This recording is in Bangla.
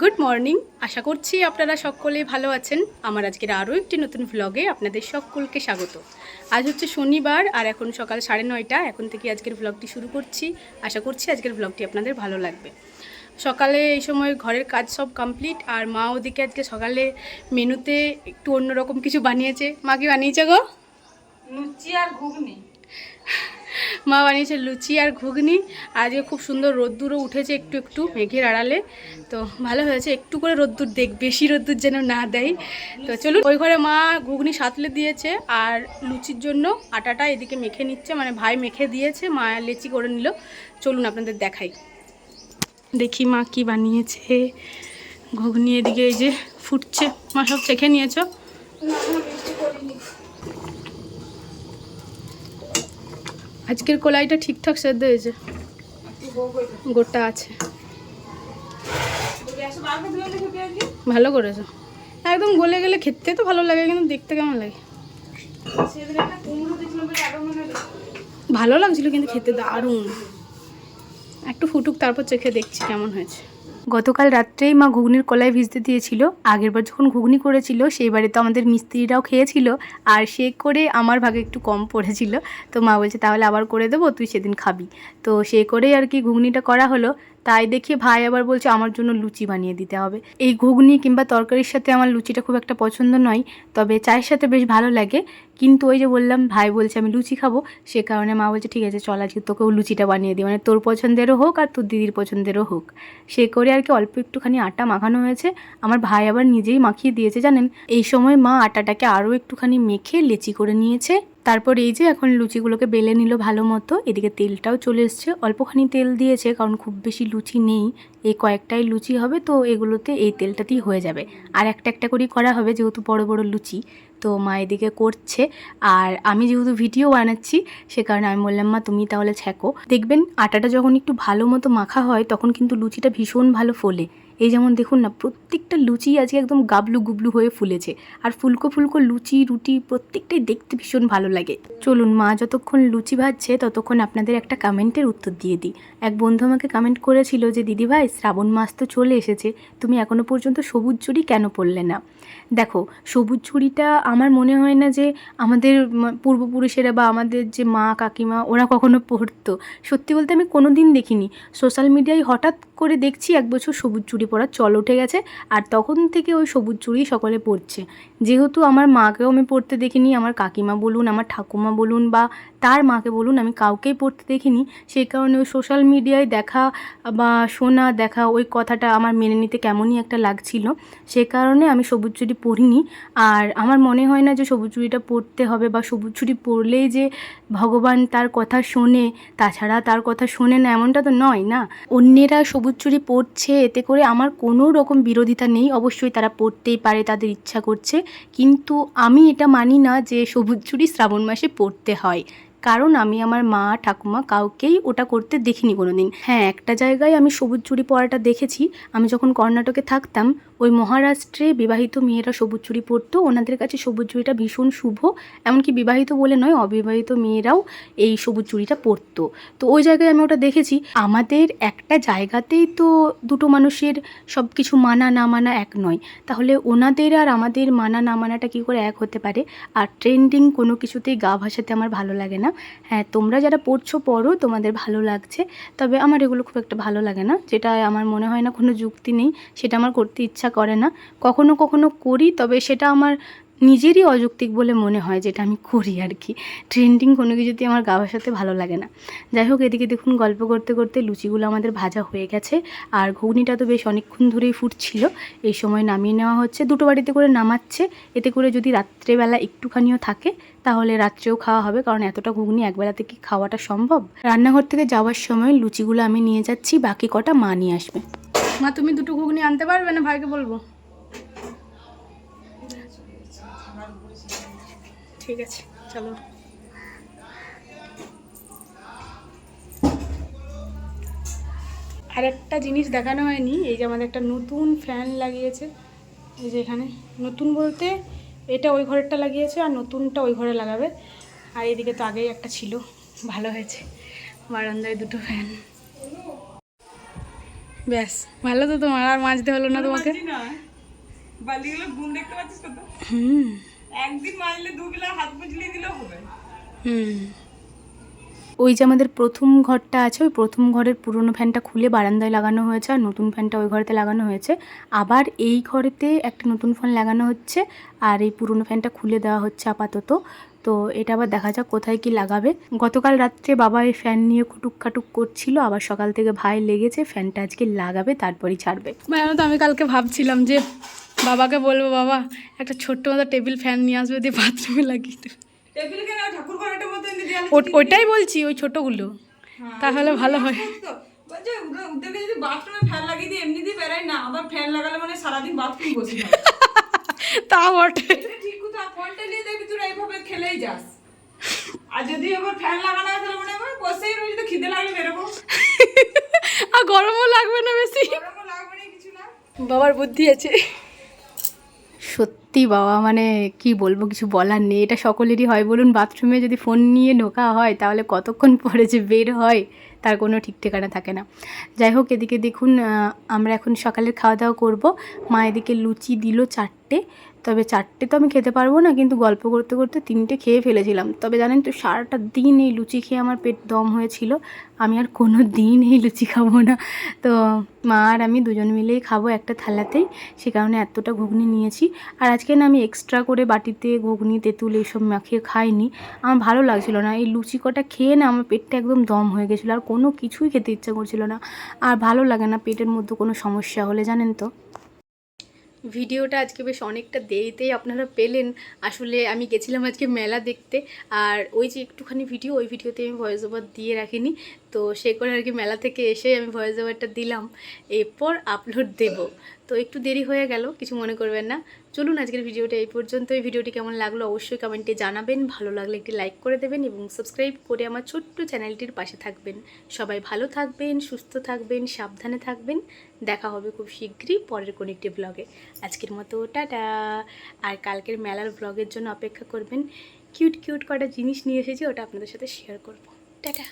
গুড মর্নিং আশা করছি আপনারা সকলেই ভালো আছেন। আমার আজকের আরও একটি নতুন ভ্লগে আপনাদের সকলকে স্বাগত। আজ হচ্ছে শনিবার আর এখন সকাল সাড়ে নয়টা। এখন থেকে আজকের ভ্লগটি শুরু করছি। আশা করছি আজকের ভ্লগটি আপনাদের ভালো লাগবে। সকালে এই সময় ঘরের কাজ সব কমপ্লিট আর মা ওদিকে আজকে সকালে মেনুতে একটু অন্যরকম কিছু বানিয়েছে। মা কি বানিয়েছে গো? লুচি আর ঘুগনি। মা বানিয়েছে লুচি আর ঘুগনি। আজকে খুব সুন্দর রোদ্দুরও উঠেছে একটু একটু মেঘের আড়ালে। তো ভালো হয়েছে, একটু করে রোদ্দুর দেখ, বেশি রোদ্দুর যেন না দেয়। তো চলুন, ওই ঘরে মা ঘুগনি সাতলে দিয়েছে আর লুচির জন্য আটাটা এদিকে মেখে নিচ্ছে মানে ভাই মেখে দিয়েছে, মা লেচি করে নিল। চলুন আপনাদের দেখাই। দেখি মা কি বানিয়েছে। ঘুগনি এদিকে এই যে ফুটছে। মা সব চেখে নিয়েছো? আজকের কলাইটা ঠিকঠাক সেদ্ধ হয়েছে। গোটা আছে। ভালো করেছ। একদম গলে গেলে খেতে তো ভালো লাগে, কিন্তু দেখতে কেমন লাগে? ভালো লাগছিল কিন্তু খেতে দারুণ। একটু ফুটুক, তারপর চেখে দেখছি কেমন হয়েছে। গতকাল রাত্রেই মা ঘুগনির কলায় ভিজতে দিয়েছিল। আগেরবার যখন ঘুগনি করেছিল সেইবারে তো আমাদের মিস্ত্রিরাও খেয়েছিল। আর সে করে আমার ভাগে একটু কম পড়েছিল। তো মা বলছে, তাহলে আবার করে দেবো, তুই সেদিন খাবি। তো সে করেই আর কি ঘুগনিটা করা হলো। তাই দেখে ভাই আবার বলছে, আমার জন্য লুচি বানিয়ে দিতে হবে। এই ঘুগনি কিংবা তরকারির সাথে আমার লুচিটা খুব একটা পছন্দ নয়, তবে চায়ের সাথে বেশ ভালো লাগে। কিন্তু ওই যে বললাম, ভাই বলছে, আমি লুচি খাব। সে কারণে মা বলছে, ঠিক আছে, চল আজকে তোকেও লুচিটা বানিয়ে দিই। মানে তোর পছন্দেরও হোক আর তোর দিদির পছন্দেরও হোক। সে করে আর কি অল্প একটুখানি আটা মাখানো হয়েছে। আমার ভাই আবার নিজেই মাখিয়ে দিয়েছে, জানেন? এই সময় মা আটাটাকে আরও একটুখানি মেখে লেচি করে নিয়েছে। তারপর এই যে এখন লুচিগুলোকে বেলে নিল ভালো মতো, এদিকে তেলটাও চলে এসছে। অল্পখানি তেল দিয়েছে, কারণ খুব বেশি লুচি নেই। এই কয়েকটাই লুচি হবে, তো এগুলোতে এই তেলটাতেই হয়ে যাবে। আর একটা একটা করেই করা হবে, যেহেতু বড় বড় লুচি, তো মা এদিকে করছে। আর আমি যেহেতু ভিডিও বানাচ্ছি, সে কারণে আমি বললাম, মা, তুমি তাহলে ছ্যাঁকো দেখবেন, আটাটা যখন একটু ভালো মতো মাখা হয়, তখন কিন্তু লুচিটা ভীষণ ভালো ফোলে। এই যেমন দেখুন না, প্রত্যেকটা লুচি আজকে একদম গাবলু গুবলু হয়ে ফুলেছে। আর ফুলকো ফুলকো লুচি, রুটি প্রত্যেকটাই দেখতে ভীষণ ভালো লাগে। চলুন মা যতক্ষণ লুচি ভাজছে, ততক্ষণ আপনাদের একটা কমেন্টের উত্তর দিয়ে দিই। এক বন্ধু আমাকে কমেন্ট করেছিল যে দিদিভাই শ্রাবণ মাস তো চলে এসেছে, তুমি এখনও পর্যন্ত সবুজ চুড়ি কেন পরলে না? দেখো, সবুজ চুড়িটা আমার মনে হয় না যে আমাদের পূর্বপুরুষেরা বা আমাদের যে মা কাকিমা, ওরা কখনো পরতো। সত্যি বলতে আমি কোনো দিন দেখিনি। সোশ্যাল মিডিয়ায় হঠাৎ করে দেখছি এক বছর সবুজ চুড়ি পরার চল উঠে গেছে আর তখন থেকে ওই সবুজ চুড়ি সকলে পরছে। যেহেতু আমার মাকেও আমি পরতে দেখিনি, আমার কাকিমা বলুন, আমার ঠাকুমা বলুন বা তার মাকে বলুন, আমি কাউকেই পড়তে দেখিনি। সেই কারণে ওই সোশ্যাল মিডিয়ায় দেখা বা শোনা, দেখা ওই কথাটা আমার মেনে নিতে কেমনই একটা লাগছিল। সে কারণে আমি সবুজ চুড়ি পরিনি। আর আমার মনে হয় না যে সবুজ চুড়িটা পরতে হবে বা সবুজ চুড়ি পরলেই যে ভগবান তার কথা শোনে, তাছাড়া তার কথা শোনে না এমনটা তো নয় না। অন্যেরা সবুজ চুড়ি পরছে, এতে করে আমার কোনো রকম বিরোধিতা নেই। অবশ্যই তারা পড়তেই পারে, তাদের ইচ্ছা করছে। কিন্তু আমি এটা মানি না যে সবুজ চুড়ি শ্রাবণ মাসে পরতে হয়। কারণ আমি আমার মা, ঠাকুমা কাউকেই ওটা করতে দেখিনি কোনো দিন হ্যাঁ একটা জায়গায় আমি সবুজ চুড়ি পরাটা দেখেছি। আমি যখন কর্ণাটকে থাকতাম ওই মহারাষ্ট্রে বিবাহিত মেয়েরা সবুজ চুড়ি পরতো, ওনাদের কাছে সবুজ চুড়িটা ভীষণ শুভ। এমনকি বিবাহিত বলে নয়, অবিবাহিত মেয়েরাও এই সবুজ চুড়িটা পরতো। তো ওই জায়গায় আমি ওটা দেখেছি। আমাদের একটা জায়গাতেই তো দুটো মানুষের সব কিছু মানা না মানা এক নয়। তাহলে ওনাদের আর আমাদের মানা না মানাটা কী করে এক হতে পারে? আর ট্রেন্ডিং কোনো কিছুতেই গা ভাসাতে আমার ভালো লাগে না। হ্যাঁ তোমরা যারা পড়ছো, পড়ো, তোমাদের ভালো লাগছে। তবে আমার এগুলো খুব একটা ভালো লাগে না, যেটা আমার মনে হয় না কোনো যুক্তি নেই, সেটা আমার করতে ইচ্ছা করে না। কখনো কখনো করি, তবে সেটা আমার নিজেরই অযৌক্তিক বলে মনে হয় যেটা আমি করি আর কি। ট্রেন্ডিং কোনো কিছুতে আমার গা ভাসাতে ভালো লাগে না। যাই হোক, এদিকে দেখুন গল্প করতে করতে লুচিগুলো আমাদের ভাজা হয়ে গেছে। আর ঘুগনিটা তো বেশ অনেকক্ষণ ধরেই ফুটছিল। এই সময় নামিয়ে নেওয়া হচ্ছে। দুটো বাড়িতে করে নামাচ্ছে। এতে করে যদি রাত্রেবেলা একটুখানিও থাকে, তাহলে রাত্রেও খাওয়া হবে। কারণ এতটা ঘুগনি একবেলাতে কি খাওয়াটা সম্ভব। রান্নাঘর থেকে যাওয়ার সময় লুচিগুলো আমি নিয়ে যাচ্ছি। বাকি কটা মা নিয়ে আসবে। মা, তুমি দুটো ঘুগনি আনতে পারবে না? ভাইকে বলব। ঠিক আছে, চলো। আর একটা জিনিস দেখানো হয়নি, এই যে আমাদের একটা নতুন ফ্যান লাগিয়েছে। এই যে এখানে, নতুন বলতে এটা ওই ঘরেরটা লাগিয়েছে আর নতুনটা ওই ঘরে লাগাবে। আর এদিকে তো আগেই একটা ছিল, ভালো হয়েছে। বারান্দায় দুটো ফ্যান। ব্যাস ভালো তো তোমার আর মাজতে হলো না তোমাকে? বালিগুলো গুণ দেখতে পাচ্ছিস কত হুম। একদিন মাজলে দু হাত বুঝলিয়ে দিলেও হবে। হুম। ওই যে আমাদের প্রথম ঘরটা আছে ওই প্রথম ঘরের পুরনো ফ্যানটা খুলে বারান্দায় লাগানো হয়েছে আর নতুন ফ্যানটা ওই ঘরেতে লাগানো হয়েছে। আবার এই ঘরেতে একটা নতুন ফ্যান লাগানো হচ্ছে আর এই পুরনো ফ্যানটা খুলে দেওয়া হচ্ছে আপাতত। তো এটা আবার দেখা যাক কোথায় কি লাগাবে। গতকাল রাত্রে বাবা এই ফ্যান নিয়ে খুটুক খাটুক করছিল আবার সকাল থেকে ভাই লেগেছে ফ্যানটা আজকে লাগাবে তারপরেই ছাড়বে। জানো তো আমি কালকে ভাবছিলাম যে বাবাকে বলব বাবা একটা ছোট্ট মতো টেবিল ফ্যান নিয়ে আসবে দিয়ে বাথরুমে লাগিয়ে দেবে। ওটাই বলছি ওই ছোটোগুলো। তাহলে ভালো হয়। তো। বলছে ওরা- ওদেরকে যদি বাথরুমে ফ্যান লাগিয়ে দিয়ে এমনি দিয়ে বেড়াই না আবার ফ্যান লাগালে মানে সারাদিন বাথরুম বসে তা বটে। ঠিক কথা ফোনটা নিয়ে দেখবি তুই যাস। আর যদি আবার ফ্যান লাগানো হয় তাহলে মনে হয় বসেই রয়েছে তো খিদে লাগলে বেরোবো। আর গরমও লাগবে না বেশি। গরমও লাগবে না কিছু না। বাবার বুদ্ধি আছে। সত্যি বাবা মানে কি বলব কিছু বলার নেই। এটা সকলেরই হয়। বলুন বাথরুমে যদি ফোন নিয়ে ঢোকা হয় তাহলে কতক্ষণ পরে যে বের হয় তার কোনো ঠিক ঠিকানা থাকে না। যাই হোক এদিকে দেখুন আমরা এখন সকালের খাওয়া দাওয়া করব। মা এদিকে লুচি দিল চারটে। তবে চারটে তো আমি খেতে পারব না, কিন্তু গল্প করতে করতে তিনটে খেয়ে ফেলেছিলাম। তবে জানেন তো, সারাটা দিন এই লুচি খেয়ে আমার পেট দম হয়েছিল। আমি আর কোনো দিন এই লুচি খাব না। তো মা আর আমি দুজন মিলেই খাব একটা থালাতেই, সে কারণে এতটা ঘুগনি নিয়েছি। আর আজকে না আমি এক্সট্রা করে বাটিতে ঘুগনি, তেঁতুল এইসব মাখিয়ে খাইনি। আমার ভালো লাগছিল না। এই লুচি কটা খেয়ে না আমার পেটটা একদম দম হয়ে গেছিল। আর কোনো কিছুই খেতে ইচ্ছা করছিল না। আর ভালো লাগে না পেটের মধ্যে কোনো সমস্যা হলে, জানেন তো। ভিডিওটা আজকে বেশ অনেকটা দেরিতেই আপনারা পেলেন। আসলে আমি গেছিলাম আজকে মেলা দেখতে, আর ওই যে একটুখানি ভিডিও ওই ভিডিওতে আমি ভয়েস ওভার দিয়ে রাখিনি। তো সে করে আর কি মেলা থেকে এসে আমি ভয়েস ওভারটা দিলাম। এরপর আপলোড দেব। তো একটু দেরি হয়ে গেল, কিছু মনে করবেন না। চলুন আজকের ভিডিওটা এই পর্যন্ত এই ভিডিওটি কেমন লাগল অবশ্যই কমেন্টে জানাবেন। ভালো লাগলে একটি লাইক করে দেবেন এবং সাবস্ক্রাইব করে আমার ছোট্ট চ্যানেলটির পাশে থাকবেন। সবাই ভালো থাকবেন, সুস্থ থাকবেন, সাবধানে থাকবেন। দেখা হবে খুব শীঘ্রই পরের কোনো একটি ব্লগে আজকের মতো টাটা। আর কালকের মেলার ব্লগের জন্য অপেক্ষা করবেন। কিউট কিউট কটা জিনিস নিয়ে এসেছি, ওটা আপনাদের সাথে শেয়ার করব। টাটা।